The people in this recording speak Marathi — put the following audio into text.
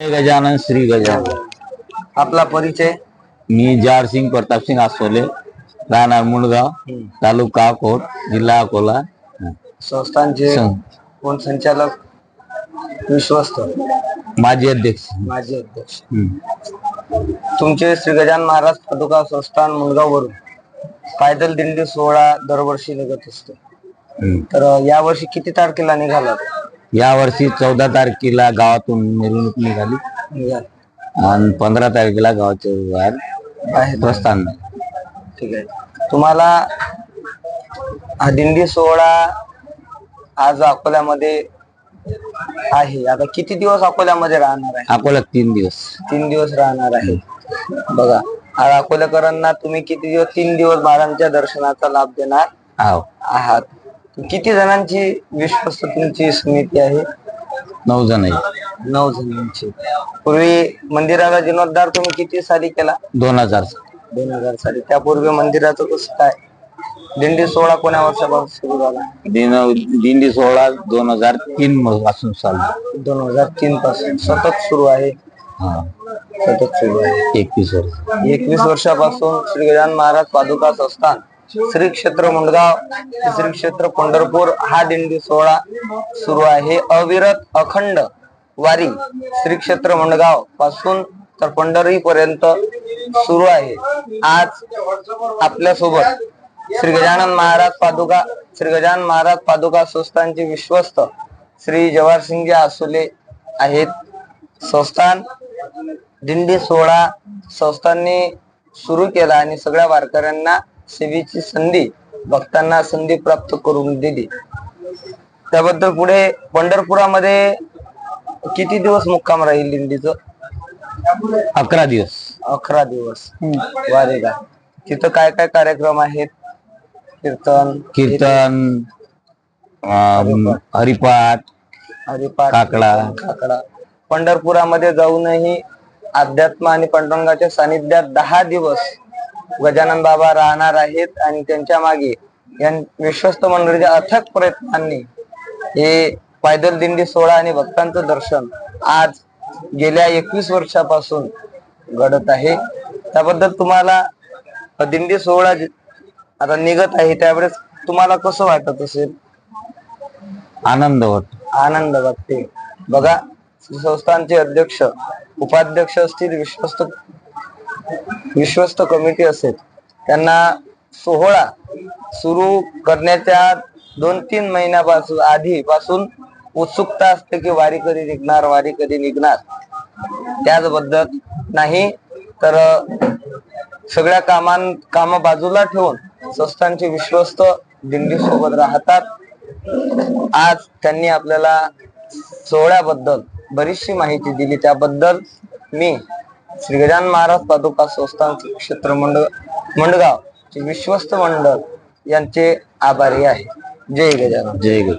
गजानन श्री गजानन. आपला परिचय? मी जार सिंग प्रताप सिंग आसोले राहणार मुळगाव तालुका अकोट जिल्हा अकोला. संस्थांचे कोण संचालक? विश्वस्त माजी अध्यक्ष. माजी अध्यक्ष. तुमचे श्री गजानन महाराज पादुका संस्थान मुलगाव वरून पायदल दिंडी सोहळा दरवर्षी निघत असतो. तर यावर्षी किती तारखेला निघाला? या वर्षी चौदा तारखेला गावातून मिरवणूक निघाली. आणि पंधरा तारखेला गावाच्या बाहेर. आहे प्रस्थान. ठीक आहे. तुम्हाला हा दिंडी सोहळा आज अकोल्यामध्ये आहे. आता किती दिवस अकोल्यामध्ये राहणार आहे? अकोला तीन दिवस. तीन दिवस राहणार आहे. बघा आज अकोलेकरांना तुम्ही किती दिवस तीन दिवस महाराजांच्या दर्शनाचा लाभ देणार आहात? किती जणांची विश्वस्त तुमची समिती आहे? नऊ जण आहे. नऊ जणांची. पूर्वी मंदिराला जीर्णोद्धार तुम्ही किती साली केला? दोन हजार दोन हजार साली. त्यापूर्वी मंदिराचं कसं काय? दिंडी सोहळा कोण्या वर्षापासून सुरू झाला? दिन दिंडी सोहळा दोन हजार तीन पासून चालू. दोन हजार तीन पासून. सतत सुरू आहे. हा. सतत सुरू आहे. एकवीस वर्ष. एकवीस वर्षापासून श्री गजानन महाराज पादुका संस्थान श्री क्षेत्र मुंडगाव श्री क्षेत्र पंढरपूर हा दिंडी सोहळा सुरू आहे. अविरत अखंड वारी श्री क्षेत्र मुंडगावपासून तर पंढरी पर्यंत सुरू आहे. आज आपल्यासोबत श्री गजानन महाराज पादुका श्री गजानन महाराज पादुका संस्थानचे विश्वस्त श्री जवाहरसिंगजी आसोले आहेत. संस्थान दिंडी सोहळा संस्थांनी सुरू केला आणि सगळ्या वारकऱ्यांना सेवेची संधी भक्तांना संधी प्राप्त करून दिली. त्याबद्दल पुढे पंढरपुरामध्ये किती दिवस मुक्काम राहील दिंडीचं अकरा दिवस. अकरा दिवस. वारेला तिथं काय काय कार्यक्रम आहेत? कीर्तन कीर्तन हरिपाठ हरिपाठ काकडा. काकडा. पंढरपुरामध्ये जाऊनही अध्यात्म आणि पांडुरंगाच्या सानिध्यात दहा दिवस गजानन बाबा राहणार आहेत आणि त्यांच्या मागे या विश्वस्त मंडळीच्या अथक प्रयत्नांनी हे पायदल दिंडी सोहळा आणि भक्तांचं दर्शन आज गेल्या एकवीस वर्षापासून घडत आहे. त्याबद्दल तुम्हाला दिंडी सोहळा आता निघत आहे त्यावेळेस तुम्हाला कसं वाटत असेल? आनंद होत आनंद वाटते. बघा संस्थांचे अध्यक्ष उपाध्यक्ष असतील विश्वस्त विश्वस्त कमिटी असेल. त्यांना सोहळा सुरू करण्याच्या दोन तीन महिन्यापासून आधीपासून उत्सुकता असते की वारी कधी निघणार वारी कधी निघणार. त्याचबद्दल नाही तर सगळ्या कामां काम बाजूला ठेवून संस्थांचे विश्वस्त दिंडी सोबत राहतात. आज त्यांनी आपल्याला सोहळ्याबद्दल बरीचशी माहिती दिली. त्याबद्दल मी श्री गजान महाराज पादुका संस्थान क्षेत्र मंड मंडगाव चे विश्वस्त मंडळ यांचे आभारी आहे. जय गजानन. जय गुरु